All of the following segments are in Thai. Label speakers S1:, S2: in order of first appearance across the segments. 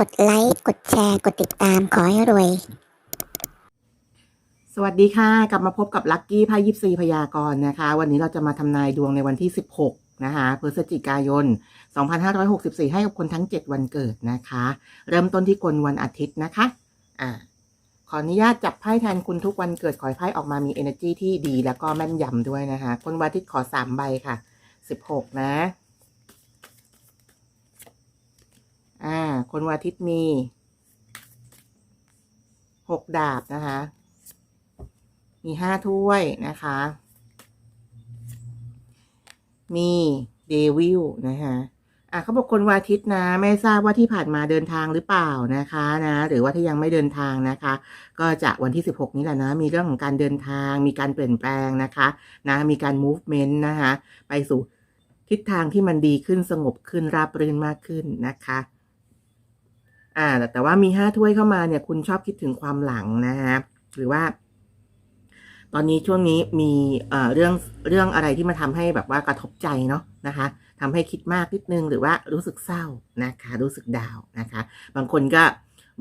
S1: กดไลค์ กดแชร์ กดติดตาม ขอให้รวย
S2: สวัสดีค่ะ กลับมาพบกับลัคกี้พายิปซีพยากรณ์นะคะ วันนี้เราจะมาทำนายดวงในวันที่ 16 นะคะพฤศจิกายน 2564 ให้กับคนทั้ง 7 วันเกิดนะคะ เริ่มต้นที่คนวันอาทิตย์นะคะ อ่า ขออนุญาตจับไพ่แทนคุณทุกวันเกิด ขอให้ไพ่ออกมามี energy ที่ดีแล้วก็แม่นยำด้วยนะคะ คนวันอาทิตย์ขอ 3 ใบค่ะ 16 นะ อ่า คนวันอาทิตย์มี6ดาบนะคะ มีห้าถ้วยนะคะ มีเดวิลนะคะอะเขาบอกคนวันอาทิตย์นะ ไม่ทราบว่าที่ผ่านมาเดินทางหรือเปล่านะคะนะ หรือว่าที่ยังไม่เดินทางนะคะ ก็จะวันที่ 16 นี้แหละนะ มีเรื่องของการเดินทาง มีการเปลี่ยนแปลงนะคะนะมีการ movement นะคะ ไปสู่ทิศทางที่มันดีขึ้นสงบขึ้นราบรื่นมากขึ้นนะคะ อ่า แต่ว่ามีห้าถ้วยเข้ามาเนี่ย คุณชอบคิดถึงความหลังนะคะหรือว่า ตอนนี้ช่วงนี้มีเอ่อเรื่องเรื่องอะไรที่มาทำให้แบบว่ากระทบใจเนาะนะคะทำให้คิดมากนิดนึงหรือว่ารู้สึกเศร้านะคะ รู้สึกดาวนะคะ บางคนก็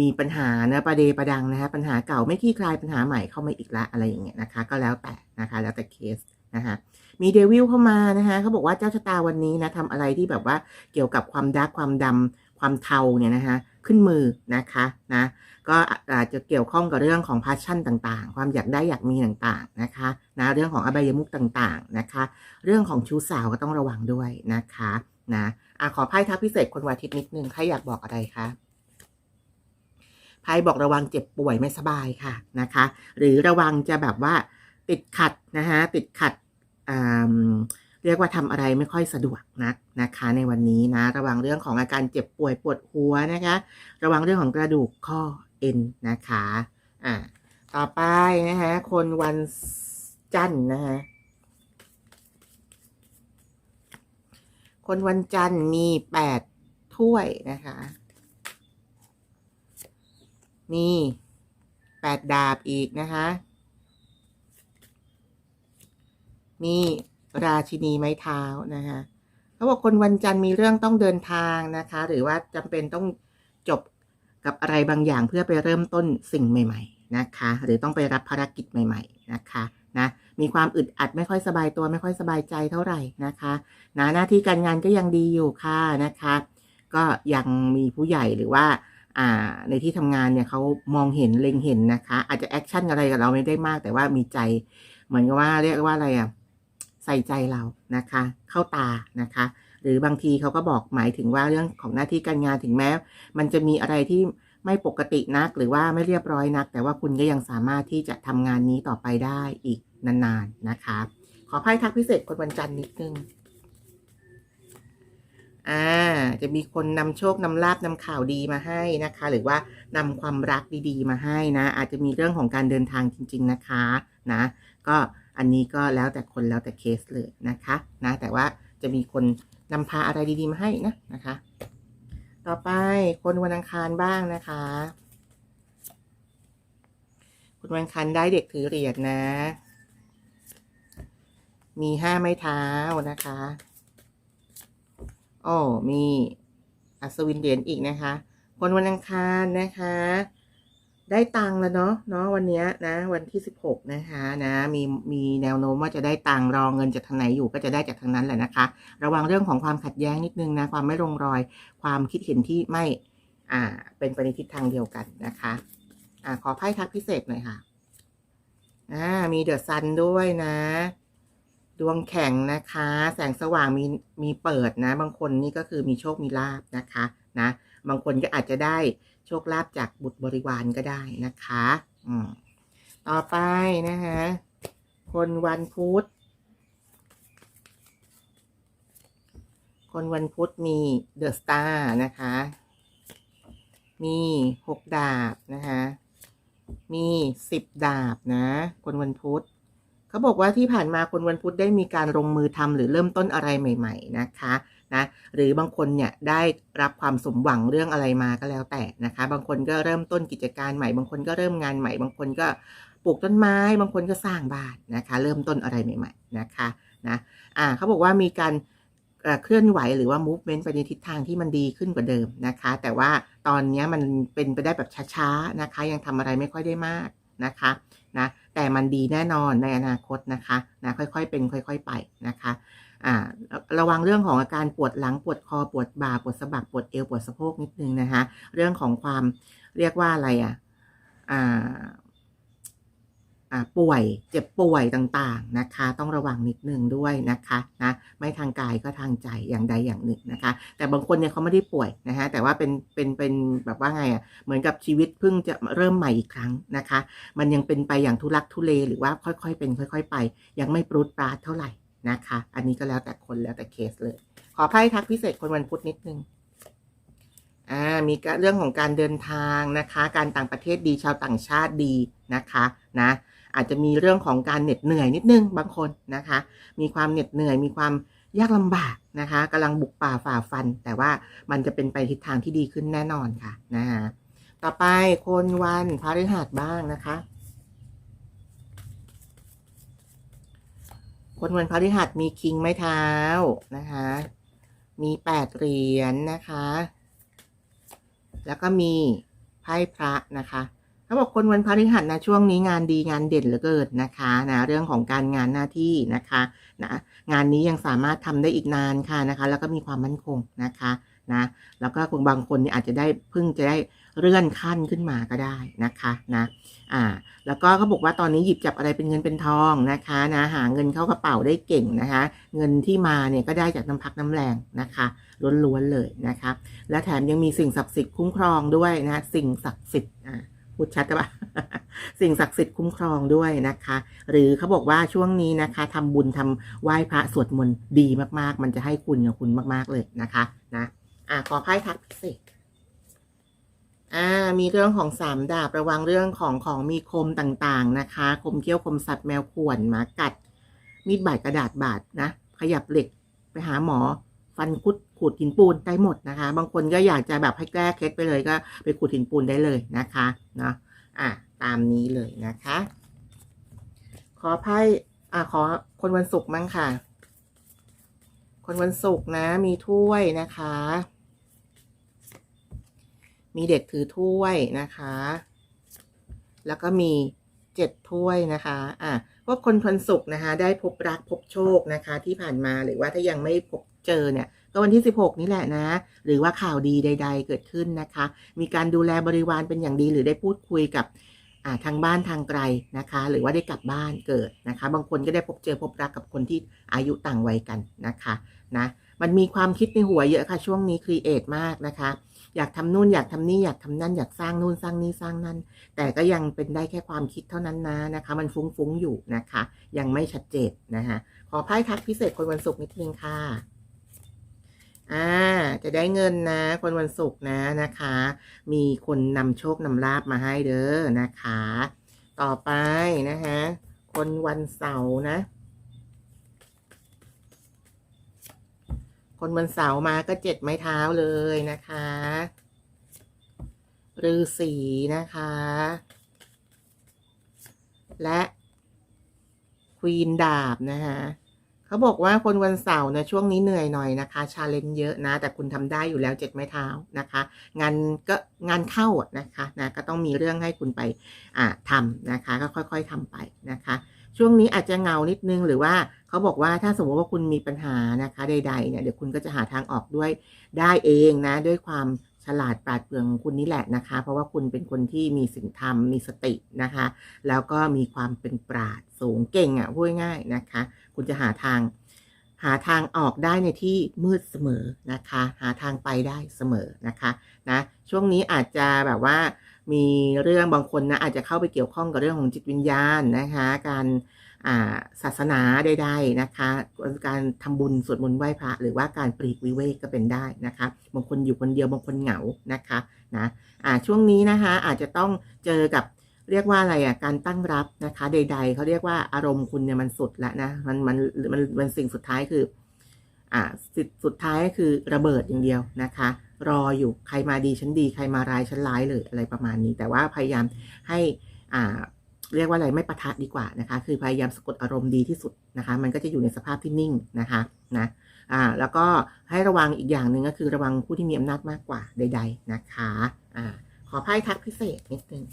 S2: มีปัญหานะประเดประดังนะคะปัญหาเก่าไม่คลี่คลายปัญหาใหม่เข้ามาอีกละอะไรอย่างเงี้ยนะคะ ก็แล้วแต่นะคะ แล้วแต่เคสนะคะมีเดวิลเข้ามานะคะเขาบอกว่าเจ้าชะตาวันนี้นะทำอะไรที่แบบว่าเกี่ยวกับความดาร์กความดำความเทาเนี่ยนะคะ ขึ้นมือนะคะนะก็อาจจะเกี่ยวข้องกับเรื่องของพาชั่นต่างๆ ความอยากได้อยากมีต่างๆนะคะนะเรื่องของอบายมุกต่างๆนะคะ เรื่องของชู้สาวก็ต้องระวังด้วยนะคะนะอะขอไพ่ทักพิเศษคนวันอาทิตย์นิดนึงใครอยากบอกอะไรคะไพ่บอกระวังเจ็บป่วยไม่สบายค่ะนะคะ หรือระวังจะแบบว่าติดขัดนะคะติดขัดอ่า เรียกว่าทำอะไรไม่ค่อยสะดวกนักนะคะ ในวันนี้นะ ระวังเรื่องของอาการเจ็บป่วยปวดหัวนะคะ ระวังเรื่องของกระดูกข้อเอ็นนะคะอ่าต่อไปนะคะคนวันจันทร์นะคะคนวันจันทร์มีแปดถ้วยนะคะ มีแปดดาบอีกนะคะ มี ราชินีไม้เท้านะคะเขาบอกคนวันจันทร์มีเรื่องต้องเดินทางนะคะ หรือว่าจำเป็นต้องจบกับอะไรบางอย่างเพื่อไปเริ่มต้นสิ่งใหม่ ๆนะคะ หรือต้องไปรับภารกิจใหม่ ๆนะคะนะมีความอึดอัดไม่ค่อยสบายตัวไม่ค่อยสบายใจเท่าไหร่นะคะนะหน้าที่การงานก็ยังดีอยู่ค่ะนะคะ ก็ยังมีผู้ใหญ่หรือว่าในที่ทำงานเนี่ยเขามองเห็นเล็งเห็นนะคะ อาจจะแอคชั่นอะไรกับเราไม่ได้มาก แต่ว่ามีใจ เหมือนกับว่าเรียกว่าอะไรอะ ใส่ใจเรานะคะ เข้าตานะคะ หรือบางทีเขาก็บอกหมายถึงว่าเรื่องของหน้าที่การงานถึงแม้ มันจะมีอะไรที่ไม่ปกตินักหรือว่าไม่เรียบร้อยนัก แต่ว่าคุณก็ยังสามารถที่จะทำงานนี้ต่อไปได้อีกนานๆนะคะ ขอไพ่ทักพิเศษคนวันจันทร์นิดนึงอ่าจะมีคนนำโชคนำลาบนำข่าวดีมาให้นะคะ หรือว่านำความรักดีๆ มาให้นะ อาจจะมีเรื่องของการเดินทางจริง ๆนะคะนะ ก็ อันนี้ก็แล้วแต่คนแล้วแต่เคสเลยนะคะนะแต่ว่าจะมีคนนำพาอะไรดีๆมาให้นะนะคะ ต่อไปคนวันอังคารบ้างนะคะคนวันอังคารได้เด็กถือเหรียญนะ มีห้าไม้เท้านะคะโอ้มีอัศวินเหรียญอีกนะคะ คนวันอังคารนะคะ ได้ตังค์แล้วเนาะเนาะวันเนี้ยนะ วันที่สิบหกนะคะนะมีมีแนวโน้มว่าจะได้ตังค์รองเงินจากทางไหนอยู่ก็จะได้จากทางนั้นแหละนะคะ ระวังเรื่องของความขัดแย้งนิดนึงนะความไม่ลงรอย ความคิดเห็นที่ไม่อ่าเป็นไปในทิศทางเดียวกันนะคะอ่าขอไพ่ทักพิเศษหน่อยค่ะอ่ามีเดอะซันด้วยนะ ดวงแข็งนะคะ แสงสว่างมีมีเปิดนะ บางคนนี่ก็คือมีโชคมีลาบนะคะ นะ บางคนก็อาจจะได้ โชคลาภจากบุตรบริวารก็ได้นะคะอืมต่อไปนะคะคนวันพุธ คนวันพุธมีเดอะสตาร์นะคะ มีหกดาบนะคะ มีสิบดาบนะ คนวันพุธเขาบอกว่าที่ผ่านมาคนวันพุธได้มีการลงมือทำหรือเริ่มต้นอะไรใหม่ ๆ นะคะ นะหรือบางคนเนี่ยได้รับความสมหวังเรื่องอะไรมาก็แล้วแต่นะคะ บางคนก็เริ่มต้นกิจการใหม่ บางคนก็เริ่มงานใหม่ บางคนก็ปลูกต้นไม้ บางคนก็สร้างบ้านนะคะ เริ่มต้นอะไรใหม่ ๆนะคะนะอ่าเขาบอกว่ามีการเคลื่อนไหวหรือว่า movement ไปในทิศทางที่มันดีขึ้นกว่าเดิมนะคะ แต่ว่าตอนนี้มันเป็นไปได้แบบช้าๆนะคะ ยังทำอะไรไม่ค่อยได้มากนะคะนะ แต่มันดีแน่นอนในอนาคตนะคะนะค่อยๆเป็นค่อย ๆไปนะคะอ่าระวังเรื่องของอาการปวดหลังปวดคอปวดบ่าปวดสะบักปวดเอวปวดสะโพกนิดนึงนะคะ เรื่องของความเรียกว่าอะไรอะอ่า ป่วยเจ็บป่วยต่างๆนะคะ ต้องระวังนิดนึงด้วยนะคะนะไม่ทางกายก็ทางใจอย่างใดอย่างหนึ่งนะคะ แต่บางคนเนี่ยเขาไม่ได้ป่วยนะฮะแต่ว่าเป็นเป็นเป็นแบบว่าไงอะเหมือนกับชีวิตเพิ่งจะเริ่มใหม่อีกครั้งนะคะ มันยังเป็นไปอย่างทุลักทุเลหรือว่าค่อยๆ เป็น ค่อย ๆ ไป ยังไม่ปรุดปราดเท่าไหร่นะคะ อันนี้ก็แล้วแต่คนแล้วแต่เคสเลย ขอไพ่ทักพิเศษคนวันพุธนิดนึงอ่ามีเรื่องของการเดินทางนะคะ การต่างประเทศดีชาวต่างชาติดีนะคะนะ อาจจะมีเรื่องของการเหน็ดเหนื่อยนิดนึงบางคนนะคะ มีความเหน็ดเหนื่อยมีความยากลำบากนะคะกำลังบุกป่าฝ่าฟัน แต่ว่ามันจะเป็นไปทิศทางที่ดีขึ้นแน่นอนค่ะนะคะต่อไปคนวันพฤหัสบ้างนะคะ คนวันพฤหัสมีคิงไม้เท้านะคะ มีแปดเหรียญนะคะ แล้วก็มีไพ่พระนะคะ เขาบอกคนวันพฤหัสนะช่วงนี้งานดีงานเด่นเหลือเกินนะคะนะเรื่องของการงานหน้าที่นะคะนะงานนี้ยังสามารถทำได้อีกนานค่ะนะคะ แล้วก็มีความมั่นคงนะคะนะแล้วก็บางคนเนี่ยอาจจะได้เพิ่งจะได้เลื่อนขั้นขึ้นมาก็ได้นะคะนะอ่าแล้วก็เขาบอกว่าตอนนี้หยิบจับอะไรเป็นเงินเป็นทองนะคะนะหาเงินเข้ากระเป๋าได้เก่งนะคะ เงินที่มาเนี่ยก็ได้จากน้ำพักน้ำแรงนะคะล้วนๆเลยนะคะ และแถมยังมีสิ่งศักดิ์สิทธิ์คุ้มครองด้วยนะสิ่งศักดิ์สิทธิ์อ่า พูดชัดปะสิ่งศักดิ์สิทธิ์คุ้มครองด้วยนะคะ หรือเขาบอกว่าช่วงนี้นะคะทำบุญทำไหว้พระสวดมนต์ดีมากๆ มันจะให้คุณกับคุณมากๆเลยนะคะนะอ่าขอไพ่ทักสิอ่ามีเรื่องของสามดาบระวังเรื่องของของมีคมต่างๆนะคะ คมเขี้ยวคมสัตว์แมวข่วนหมากัด มีดบาดกระดาษบาดนะ ขยับเหล็กไปหาหมอ ฟันคุดขูดหินปูนได้หมดนะคะ บางคนก็อยากจะแบบให้แก้เคล็ดไปเลยก็ไปขูดหินปูนได้เลยนะคะเนาะอะตามนี้เลยนะคะ ขอไพ่อะขอคนวันศุกร์มั้งค่ะ คนวันศุกร์นะ มีถ้วยนะคะ มีเด็กถือถ้วยนะคะ แล้วก็มีเจ็ดถ้วยนะคะ อะพวกคนวันศุกร์นะคะ ได้พบรักพบโชคนะคะ ที่ผ่านมาหรือว่าถ้ายังไม่พบ เจอเนี่ยก็วันที่ 16 นี่แหละนะ หรือว่าข่าวดีใด ๆ เกิดขึ้นนะคะ มีการดูแลบริวารเป็นอย่างดีหรือได้พูดคุยกับทางบ้านทางไกลนะคะ หรือว่าได้กลับบ้านเกิดนะคะ บางคนก็ได้พบเจอพบรักกับคนที่อายุต่างวัยกันนะคะนะมันมีความคิดในหัวเยอะค่ะช่วงนี้ครีเอทมากนะคะ อยากทำนู่นอยากทำนี่อยากทำนั่นอยากสร้างนู่นสร้างนี่สร้างนั่น แต่ก็ยังเป็นได้แค่ความคิดเท่านั้นนะนะคะ มันฟุ้งๆอยู่นะคะ ยังไม่ชัดเจนนะคะขอไพ่ทักพิเศษคนวันศุกร์นิดนึงค่ะ อ่า จะได้เงินนะ คนวันศุกร์นะนะคะ มีคนนำโชคนำลาบมาให้เด้อนะคะ ต่อไปนะคะคนวันเสาร์นะ คนวันเสาร์มาก็เจ็ดไม้เท้าเลยนะคะฤาษีนะคะ และควีนดาบนะคะ เขาบอกว่าคนวันเสาร์นะช่วงนี้เหนื่อยหน่อยนะคะชาเลนจ์เยอะนะ แต่คุณทำได้อยู่แล้วเจ็ดไม้เท้านะคะ งานก็งานเข้านะคะนะก็ต้องมีเรื่องให้คุณไปอ่าทำนะคะ ก็ค่อยๆทำไปนะคะ ช่วงนี้อาจจะเงานิดนึงหรือว่าเขาบอกว่าถ้าสมมติว่าคุณมีปัญหานะคะใดๆเนี่ยเดี๋ยวคุณก็จะหาทางออกด้วยได้เองนะด้วยความฉลาดปราดเปรื่องคุณนี่แหละนะคะ เพราะว่าคุณเป็นคนที่มีศีลธรรมมีสตินะคะ แล้วก็มีความเป็นปราดสูงเก่งอะพูดง่ายนะคะ คุณจะหาทาง หาทางออกได้ในที่มืดเสมอนะคะ หาทางไปได้เสมอนะคะนะช่วงนี้อาจจะแบบว่ามีเรื่องบางคนนะอาจจะเข้าไปเกี่ยวข้องกับเรื่องของจิตวิญญาณนะคะ การศาสนาใดๆนะคะ การทำบุญสวดมนต์ไหว้พระหรือว่าการปลีกวิเวกก็เป็นได้นะคะบางคนอยู่คนเดียวบางคนเหงานะคะนะอ่าช่วงนี้นะคะอาจจะต้องเจอกับ เรียกว่าอะไรอะการตั้งรับนะคะ ใด ๆเขาเรียกว่าอารมณ์คุณเนี่ยมันสุดแล้วนะมันมันมันมันสิ่งสุดท้ายคือ อ่าสุดสุดท้ายก็คือระเบิดอย่างเดียวนะคะ รออยู่ใครมาดีฉันดี ใครมาร้ายฉันร้ายเลยอะไรประมาณนี้ แต่ว่าพยายามให้อ่าเรียกว่าอะไรไม่ประทะดีกว่านะคะ คือพยายามสะกดอารมณ์ดีที่สุดนะคะ มันก็จะอยู่ในสภาพที่นิ่งนะคะนะอ่าแล้วก็ให้ระวังอีกอย่างหนึ่งก็คือระวังผู้ที่มีอำนาจมากกว่าใด ๆนะคะอ่าขอไพ่ทักพิเศษนิดนึง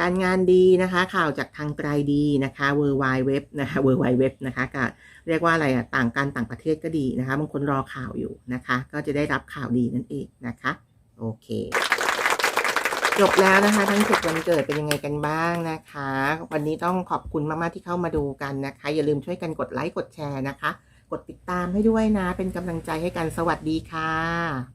S2: การงานดีนะคะ ข่าวจากทางไกลดีนะคะ w w w นะคะ w w w นะคะก็เรียกว่าอะไรอะต่างกันต่างประเทศก็ดีนะคะบางคนรอข่าวอยู่นะคะ ก็จะได้รับข่าวดีนั่นเองนะคะ โอเค จบแล้วนะคะ ทั้งสิบวันเกิดเป็นยังไงกันบ้างนะคะ วันนี้ต้องขอบคุณมากๆที่เข้ามาดูกันนะคะ อย่าลืมช่วยกันกดไลค์กดแชร์นะคะ กดติดตามให้ด้วยนะ เป็นกำลังใจให้กันสวัสดีค่ะ